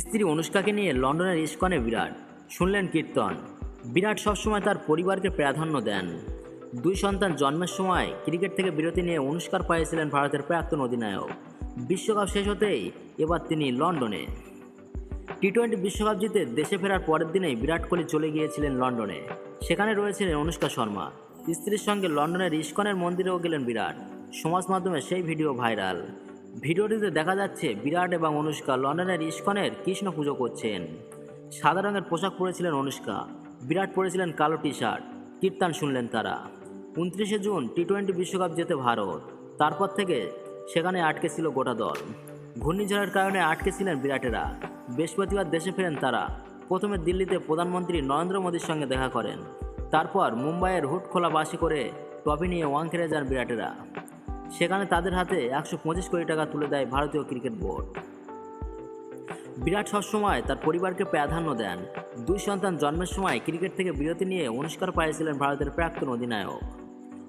স্ত্রী অনুষ্কাকে নিয়ে লন্ডনের ইস্কনে বিরাট। শুনলেন কীর্তন। বিরাট সবসময় তার পরিবারকে প্রাধান্য দেন। দুই সন্তান জন্মের সময় ক্রিকেট থেকে বিরতি নিয়ে অনুষ্কার পাইছিলেন ভারতের প্রাক্তন অধিনায়ক। বিশ্বকাপ শেষ হতেই এবার তিনি লন্ডনে। টি টোয়েন্টি বিশ্বকাপ জিতে দেশে ফেরার পরের দিনেই বিরাট কোহলি চলে গিয়েছিলেন লন্ডনে। সেখানে রয়েছিলেন অনুষ্কা শর্মা। স্ত্রীর সঙ্গে লন্ডনের ইস্কনের মন্দিরেও গেলেন বিরাট। সমাজ মাধ্যমে সেই ভিডিও ভাইরাল। ভিডিওটিতে দেখা যাচ্ছে বিরাট এবং অনুষ্কা লন্ডনের ইস্কনের কৃষ্ণ পুজো করছেন। সাদা রঙের পোশাক পরেছিলেন অনুষ্কা। বিরাট পরেছিলেন কালো টি শার্ট কীর্তন শুনলেন তারা। উনত্রিশে জুন টি টোয়েন্টি বিশ্বকাপ জেতে ভারত। তারপর থেকে সেখানে আটকে ছিল গোটা দল। ঘূর্ণিঝড়ের কারণে আটকে ছিলেন বিরাটেরা। বৃহস্পতিবার দেশে ফেরেন তারা। প্রথমে দিল্লিতে প্রধানমন্ত্রী নরেন্দ্র মোদীর সঙ্গে দেখা করেন। তারপর মুম্বাইয়ের হুট খোলা বাসি করে ট্রফি নিয়ে ওয়াং ওয়াংখেড়ে যান বিরাটেরা। সেখানে তাদের হাতে একশো পঁচিশ কোটি টাকা তুলে দেয় ভারতীয় ক্রিকেট বোর্ড। বিরাট সবসময় তার পরিবারকে প্রাধান্য দেন। দুই সন্তান জন্মের সময় ক্রিকেট থেকে বিরতি নিয়ে অনুষ্কার পাইছিলেন ভারতের প্রাক্তন অধিনায়ক।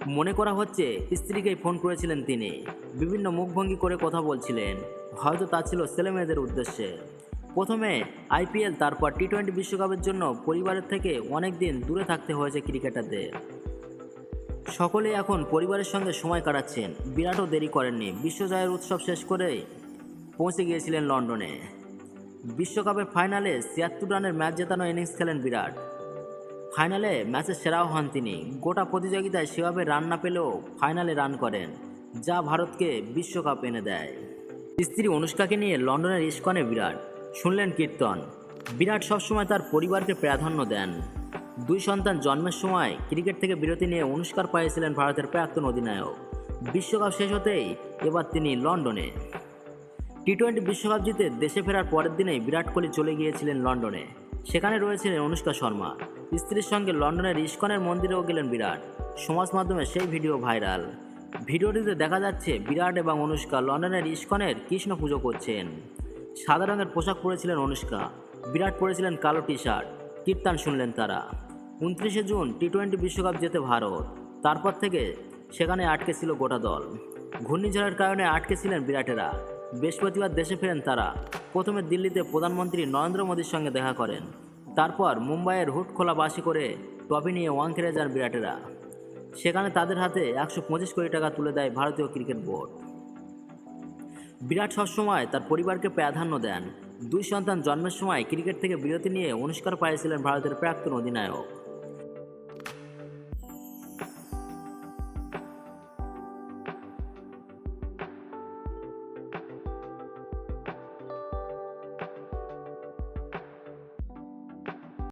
মনে করা হচ্ছে স্ত্রীকেই ফোন করেছিলেন তিনি। বিভিন্ন মুখভঙ্গি করে কথা বলছিলেন। হয়তো তা ছিল ছেলেমেয়েদের উদ্দেশ্যে। প্রথমে আইপিএল, তারপর টি টোয়েন্টি বিশ্বকাপের জন্য পরিবারের থেকে অনেক দিন দূরে থাকতে হয়েছে ক্রিকেটারদের। সকলে এখন পরিবারের সঙ্গে সময় কাটাচ্ছেন। বিরাটও দেরি করেননি। বিশ্বজয়ের উৎসব শেষ করে পৌঁছে গিয়েছিলেন লন্ডনে। বিশ্বকাপের ফাইনালে ছিয়াত্তর রানের ম্যাচ জেতানো ইনিংস খেলেন বিরাট। ফাইনালে ম্যাচের সেরাও হন তিনি। গোটা প্রতিযোগিতায় সেভাবে রান না পেলেও ফাইনালে রান করেন, যা ভারতকে বিশ্বকাপ এনে দেয়। স্ত্রী অনুষ্কাকে নিয়ে লন্ডনের ইস্কনে বিরাট। শুনলেন কীর্তন। বিরাট সবসময় তার পরিবারকে প্রাধান্য দেন। দুই সন্তান জন্মের সময় ক্রিকেট থেকে বিরতি নিয়ে অনুষ্কার পাইছিলেন ভারতের প্রাক্তন অধিনায়ক। বিশ্বকাপ শেষ হতেই এবার তিনি লন্ডনে। টি টোয়েন্টি বিশ্বকাপ জিতে দেশে ফেরার পরের দিনেই বিরাট কোহলি চলে গিয়েছিলেন লন্ডনে। সেখানে রয়েছিলেন অনুষ্কা শর্মা। স্ত্রীর সঙ্গে লন্ডনের ইস্কনের মন্দিরেও গেলেন বিরাট। সমাজ মাধ্যমে সেই ভিডিও ভাইরাল। ভিডিওটিতে দেখা যাচ্ছে বিরাট এবং অনুষ্কা লন্ডনের ইস্কনের কৃষ্ণ পুজো করছেন। সাদা রঙের পোশাক পরেছিলেন অনুষ্কা। বিরাট পরেছিলেন কালো টি শার্ট কীর্তন শুনলেন তারা। উনত্রিশে জুন টি টোয়েন্টি বিশ্বকাপ জেতে ভারত। তারপর থেকে সেখানে আটকে ছিল গোটা দল। ঘূর্ণিঝড়ের কারণে আটকে ছিলেন বিরাটেরা। বৃহস্পতিবার দেশে ফেরেন তারা। প্রথমে দিল্লিতে প্রধানমন্ত্রী নরেন্দ্র মোদীর সঙ্গে দেখা করেন। তারপর মুম্বাইয়ের হুট খোলা বাসি করে ট্রফি নিয়ে ওয়াংখেড়ে যান বিরাটেরা। সেখানে তাদের হাতে একশো পঁচিশ কোটি টাকা তুলে দেয় ভারতীয় ক্রিকেট বোর্ড। বিরাট সবসময় তার পরিবারকে প্রাধান্য দেন। দুই সন্তান জন্মের সময় ক্রিকেট থেকে বিরতি নিয়ে অনুষ্কার পাইছিলেন ভারতের প্রাক্তন অধিনায়ক।